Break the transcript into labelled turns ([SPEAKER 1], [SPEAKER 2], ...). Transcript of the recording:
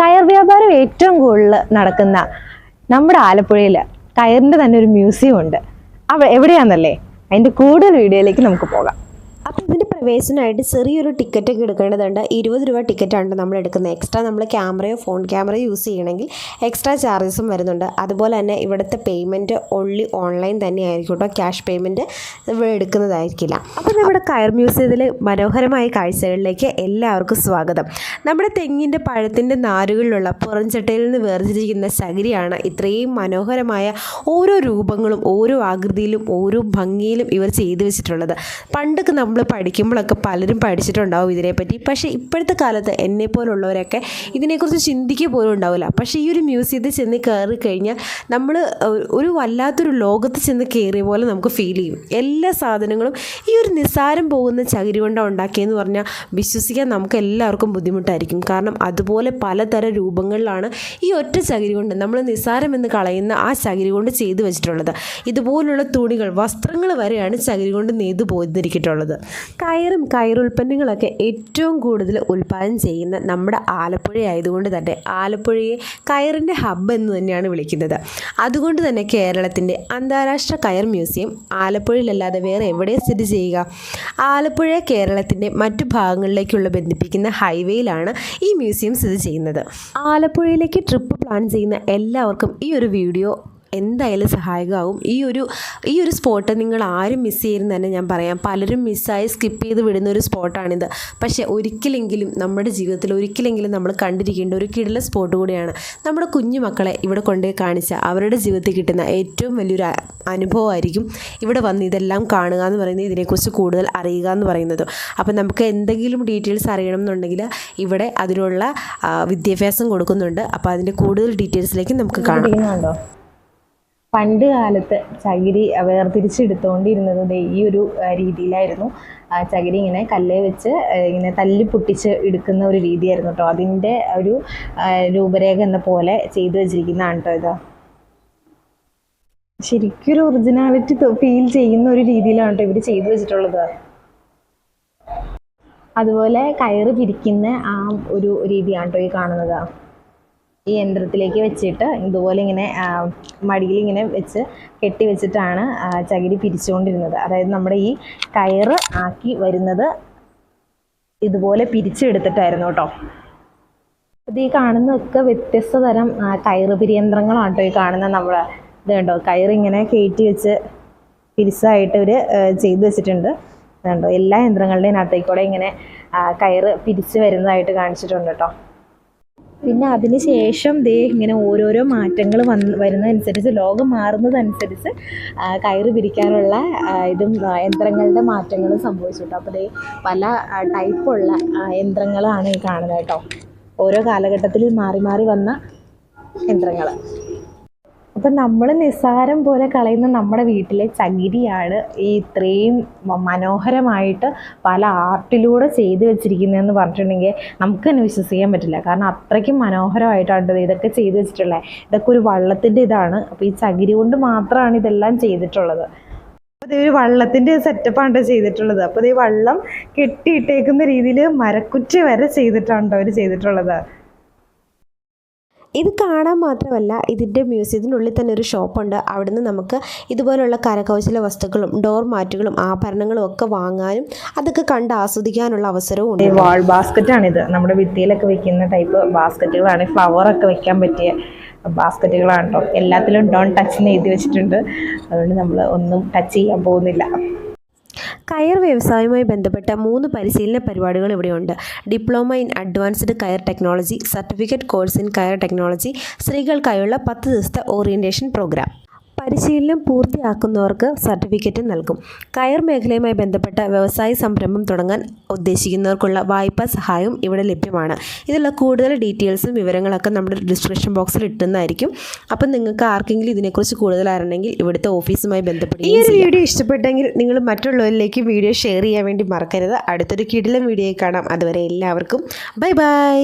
[SPEAKER 1] കയർ വ്യാപാരം ഏറ്റവും കൂടുതൽ നടക്കുന്ന നമ്മുടെ ആലപ്പുഴയിൽ കയറിന്റെ തന്നെ ഒരു മ്യൂസിയം ഉണ്ട്. അവ എവിടെയാണെന്നല്ലേ? അതിന്റെ കൂടുതൽ വീഡിയോയിലേക്ക് നമുക്ക് പോകാം.
[SPEAKER 2] ഇതിന്റെ ചെറിയൊരു ടിക്കറ്റ് ഒക്കെ എടുക്കേണ്ടതുണ്ട്. ഇരുപത് രൂപ ടിക്കറ്റാണ് നമ്മൾ എടുക്കുന്നത്. എക്സ്ട്രാ നമ്മൾ ക്യാമറയോ ഫോൺ ക്യാമറയോ യൂസ് ചെയ്യണമെങ്കിൽ എക്സ്ട്രാ ചാർജസും വരുന്നുണ്ട്. അതുപോലെ തന്നെ ഇവിടുത്തെ പേയ്മെന്റ് ഓൺലി ഓൺലൈൻ തന്നെ ആയിരിക്കും കേട്ടോ ക്യാഷ് പേയ്മെന്റ് എടുക്കുന്നതായിരിക്കില്ല. അപ്പോൾ നമ്മുടെ കയർ മ്യൂസിയത്തിലെ മനോഹരമായ കാഴ്ചകളിലേക്ക് എല്ലാവർക്കും സ്വാഗതം. നമ്മുടെ തെങ്ങിന്റെ പഴത്തിന്റെ നാരുകളിലുള്ള പുറംചട്ടയിൽ നിന്ന് വേർതിരിക്കുന്ന ശകരിയാണ് ഇത്രയും മനോഹരമായ ഓരോ രൂപങ്ങളും ഓരോ ആകൃതിയിലും ഓരോ ഭംഗിയിലും ഇവർ ചെയ്തു വെച്ചിട്ടുള്ളത്. പണ്ടൊക്കെ നമ്മൾ പഠിക്കുമ്പോഴൊക്കെ പലരും പഠിച്ചിട്ടുണ്ടാവും ഇതിനെപ്പറ്റി. പക്ഷേ ഇപ്പോഴത്തെ കാലത്ത് എന്നെപ്പോലുള്ളവരൊക്കെ ഇതിനെക്കുറിച്ച് ചിന്തിക്കുക പോലും ഉണ്ടാവില്ല. പക്ഷേ ഈ ഒരു മ്യൂസിയത്തിൽ ചെന്ന് കയറി കഴിഞ്ഞാൽ നമ്മൾ ഒരു വല്ലാത്തൊരു ലോകത്ത് ചെന്ന് കയറിയ പോലെ നമുക്ക് ഫീൽ ചെയ്യും. എല്ലാ സാധനങ്ങളും ഈ ഒരു നിസ്സാരം പോകുന്ന ചകിരി കൊണ്ടാണ് ഉണ്ടാക്കിയെന്ന് പറഞ്ഞാൽ വിശ്വസിക്കാൻ നമുക്ക് എല്ലാവർക്കും ബുദ്ധിമുട്ടായിരിക്കും. കാരണം അതുപോലെ പലതരം രൂപങ്ങളിലാണ് ഈ ഒറ്റ ചകിരി കൊണ്ട് നമ്മൾ നിസ്സാരം എന്ന് കളയുന്ന ആ ചകിരി കൊണ്ട് ചെയ്തു വെച്ചിട്ടുള്ളത്. ഇതുപോലുള്ള തുണികൾ വസ്ത്രങ്ങൾ വരെയാണ് ചകിരി കൊണ്ട് നെയ്തു പോയിരിക്കുന്നത് പോയിരിക്കട്ടുള്ളത് കയറും കയറുൽപ്പന്നങ്ങളൊക്കെ ഏറ്റവും കൂടുതൽ ഉൽപ്പാദനം ചെയ്യുന്ന നമ്മുടെ ആലപ്പുഴ ആയതുകൊണ്ട് തന്നെ ആലപ്പുഴയെ കയറിന്റെ ഹബ്ബ് എന്ന് തന്നെയാണ് വിളിക്കുന്നത്. അതുകൊണ്ട് തന്നെ കേരളത്തിന്റെ അന്താരാഷ്ട്ര കയർ മ്യൂസിയം ആലപ്പുഴയിലല്ലാതെ വേറെ എവിടെ സ്ഥിതി ചെയ്യുക? ആലപ്പുഴ കേരളത്തിന്റെ മറ്റു ഭാഗങ്ങളിലേക്കുള്ള ബന്ധിപ്പിക്കുന്ന ഹൈവേയിലാണ് ഈ മ്യൂസിയം സ്ഥിതി ചെയ്യുന്നത്. ആലപ്പുഴയിലേക്ക് ട്രിപ്പ് പ്ലാൻ ചെയ്യുന്ന എല്ലാവർക്കും ഈ ഒരു വീഡിയോ എന്തായാലും സഹായകമാവും ഈ ഒരു ഈ ഒരു സ്പോട്ട് നിങ്ങൾ ആരും മിസ് ചെയ്യരുന്ന് തന്നെ ഞാൻ പറയാം. പലരും മിസ്സായി സ്കിപ്പ് ചെയ്ത് വിടുന്ന ഒരു സ്പോട്ടാണിത് പക്ഷേ ഒരിക്കലെങ്കിലും നമ്മുടെ ജീവിതത്തിൽ ഒരിക്കലെങ്കിലും നമ്മൾ കണ്ടിരിക്കേണ്ട ഒരു കിടല സ്പോട്ട് കൂടിയാണ് നമ്മുടെ കുഞ്ഞു മക്കളെ ഇവിടെ കൊണ്ടുപോയി കാണിച്ച. അവരുടെ ജീവിതത്തിൽ കിട്ടുന്ന ഏറ്റവും വലിയൊരു അനുഭവമായിരിക്കും ഇവിടെ വന്ന് ഇതെല്ലാം കാണുക എന്ന് പറയുന്നത് ഇതിനെക്കുറിച്ച് കൂടുതൽ അറിയുക എന്ന് പറയുന്നത്. അപ്പം നമുക്ക് എന്തെങ്കിലും ഡീറ്റെയിൽസ് അറിയണം എന്നുണ്ടെങ്കിൽ ഇവിടെ അതിനുള്ള വിദ്യാഭ്യാസം കൊടുക്കുന്നുണ്ട്. അപ്പോൾ അതിന്റെ കൂടുതൽ ഡീറ്റെയിൽസിലേക്ക് നമുക്ക് കാണാം.
[SPEAKER 1] പണ്ട് കാലത്ത് ചകിരി വേർതിരിച്ചെടുത്തുകൊണ്ടിരുന്നത് ഈ ഒരു രീതിയിലായിരുന്നു. ചകിരി ഇങ്ങനെ കല്ലേ വെച്ച് ഇങ്ങനെ തല്ലി പൊട്ടിച്ച് എടുക്കുന്ന ഒരു രീതിയായിരുന്നു കേട്ടോ അതിന്റെ ഒരു രൂപരേഖ എന്ന പോലെ ചെയ്തു വെച്ചിരിക്കുന്നതാണ് കേട്ടോ ഇത്. ശരിക്കും ഒരു ഒറിജിനാലിറ്റി ഫീൽ ചെയ്യുന്ന ഒരു രീതിയിലാണ് കേട്ടോ ഇവർ ചെയ്തു വെച്ചിട്ടുള്ളത്. അതുപോലെ കയറ് പിരിക്കുന്ന ആ ഒരു രീതിയാണ് കേട്ടോ ഈ കാണുന്നത്. ഈ യന്ത്രത്തിലേക്ക് വെച്ചിട്ട് ഇതുപോലെ ഇങ്ങനെ മടിയിൽ ഇങ്ങനെ വെച്ച് കെട്ടി വെച്ചിട്ടാണ് ചകിരി പിരിച്ചുകൊണ്ടിരുന്നത്. അതായത് നമ്മുടെ ഈ കയറ് ആക്കി വരുന്നത് ഇതുപോലെ പിരിച്ചെടുത്തിട്ടായിരുന്നു കേട്ടോ. ഇത് ഈ കാണുന്നതൊക്കെ വ്യത്യസ്ത തരം കയറ് പിരിയന്ത്രങ്ങളാണ് കേട്ടോ ഈ കാണുന്ന നമ്മൾ ഇത് കണ്ടോ? കയറിങ്ങനെ കയറ്റി വെച്ച് പിരിച്ചായിട്ട് ഇവർ ചെയ്തു വെച്ചിട്ടുണ്ട്. കണ്ടോ? എല്ലാ യന്ത്രങ്ങളുടെയും അകത്തേക്കൂടെ ഇങ്ങനെ കയറ് പിരിച്ച് വരുന്നതായിട്ട് കാണിച്ചിട്ടുണ്ട് കേട്ടോ. പിന്നെ അതിന് ശേഷം ദേ ഇങ്ങനെ ഓരോരോ മാറ്റങ്ങൾ വന്ന് വരുന്നതനുസരിച്ച് ലോകം മാറുന്നതനുസരിച്ച് കയറി പിരിക്കാനുള്ള ഇതും യന്ത്രങ്ങളുടെ മാറ്റങ്ങളും സംഭവിച്ചു കേട്ടോ. അപ്പോൾ പല ടൈപ്പുള്ള യന്ത്രങ്ങളാണ് ഈ കാണുന്നത് കേട്ടോ. ഓരോ കാലഘട്ടത്തിൽ മാറി മാറി വന്ന യന്ത്രങ്ങൾ അപ്പം നമ്മൾ നിസ്സാരം പോലെ കളയുന്ന നമ്മുടെ വീട്ടിലെ ചകിരിയാണ് ഈ ഇത്രയും മനോഹരമായിട്ട് പല ആർട്ടിലൂടെ ചെയ്തു വെച്ചിരിക്കുന്നതെന്ന് പറഞ്ഞിട്ടുണ്ടെങ്കിൽ നമുക്ക് തന്നെ വിശ്വസിക്കാൻ പറ്റില്ല. കാരണം അത്രയ്ക്കും മനോഹരമായിട്ടാണ് ഇതൊക്കെ ചെയ്തു വെച്ചിട്ടുള്ളത്. ഇതൊക്കെ ഒരു വള്ളത്തിന്റെ ഇതാണ്. അപ്പോൾ ഈ ചകിരി കൊണ്ട് മാത്രമാണ് ഇതെല്ലാം ചെയ്തിട്ടുള്ളത്. അപ്പോൾ ഇതൊരു വള്ളത്തിന്റെ സെറ്റപ്പാണ് ചെയ്തിട്ടുള്ളത്. അപ്പോൾ ഈ വള്ളം കെട്ടിയിട്ടേക്കുന്ന രീതിയിൽ മരക്കുറ്റി വരെ ചെയ്തിട്ടാണ് അവർ ചെയ്തിട്ടുള്ളത്.
[SPEAKER 2] ഇത് കാണാൻ മാത്രമല്ല ഇതിന്റെ മ്യൂസിയത്തിനുള്ളിൽ തന്നെ ഒരു ഷോപ്പുണ്ട്. അവിടുന്ന് നമുക്ക് ഇതുപോലുള്ള കരകൗശല വസ്തുക്കളും ഡോർ മാറ്റുകളും ആഭരണങ്ങളും ഒക്കെ വാങ്ങാനും അതൊക്കെ കണ്ട് ആസ്വദിക്കാനുള്ള അവസരവും ഉണ്ട്.
[SPEAKER 1] വാൾ ബാസ്ക്കറ്റ് ഇത് നമ്മുടെ ഭിത്തിയിലൊക്കെ വെക്കുന്ന ടൈപ്പ് ബാസ്ക്കറ്റുകളാണ് ഫ്ലവർ ഒക്കെ വെക്കാൻ പറ്റിയ ബാസ്ക്കറ്റുകളാണ് കേട്ടോ എല്ലാത്തിലും ഡോൺ ടച്ച് എഴുതി വെച്ചിട്ടുണ്ട്. അതുകൊണ്ട് നമ്മൾ ഒന്നും ടച്ച് ചെയ്യാൻ പോകുന്നില്ല.
[SPEAKER 2] കയർ വ്യവസായവുമായി ബന്ധപ്പെട്ട മൂന്ന് പരിശീലന പരിപാടികൾ ഇവിടെയുണ്ട്. Diploma in advanced coir technology certificate course in coir technology സ്ത്രീകൾക്കായുള്ള പത്ത് ദിവസത്തെ ഓറിയന്റേഷൻ പ്രോഗ്രാം. പരിശീലനം പൂർത്തിയാക്കുന്നവർക്ക് സർട്ടിഫിക്കറ്റ് നൽകും. കയർ മേഖലയുമായി ബന്ധപ്പെട്ട വ്യവസായ സംരംഭം തുടങ്ങാൻ ഉദ്ദേശിക്കുന്നവർക്കുള്ള വായ്പാ സഹായവും ഇവിടെ ലഭ്യമാണ്. ഇതിലുള്ള കൂടുതൽ ഡീറ്റെയിൽസും വിവരങ്ങളൊക്കെ നമ്മുടെ ഡിസ്ക്രിപ്ഷൻ ബോക്സിൽ ഇട്ടുന്നതായിരിക്കും. അപ്പം നിങ്ങൾക്ക് ആർക്കെങ്കിലും ഇതിനെക്കുറിച്ച് കൂടുതൽ അറിയണമെങ്കിൽ ഇവിടുത്തെ ഓഫീസുമായി
[SPEAKER 1] ബന്ധപ്പെട്ട്
[SPEAKER 2] ഈ
[SPEAKER 1] ഒരു വീഡിയോ ഇഷ്ടപ്പെട്ടെങ്കിൽ നിങ്ങൾ മറ്റുള്ളവരിലേക്ക് വീഡിയോ ഷെയർ ചെയ്യാൻ വേണ്ടി മറക്കരുത്. അടുത്തൊരു കിടിലം വീഡിയോയിൽ കാണാം. അതുവരെ എല്ലാവർക്കും ബൈ ബൈ.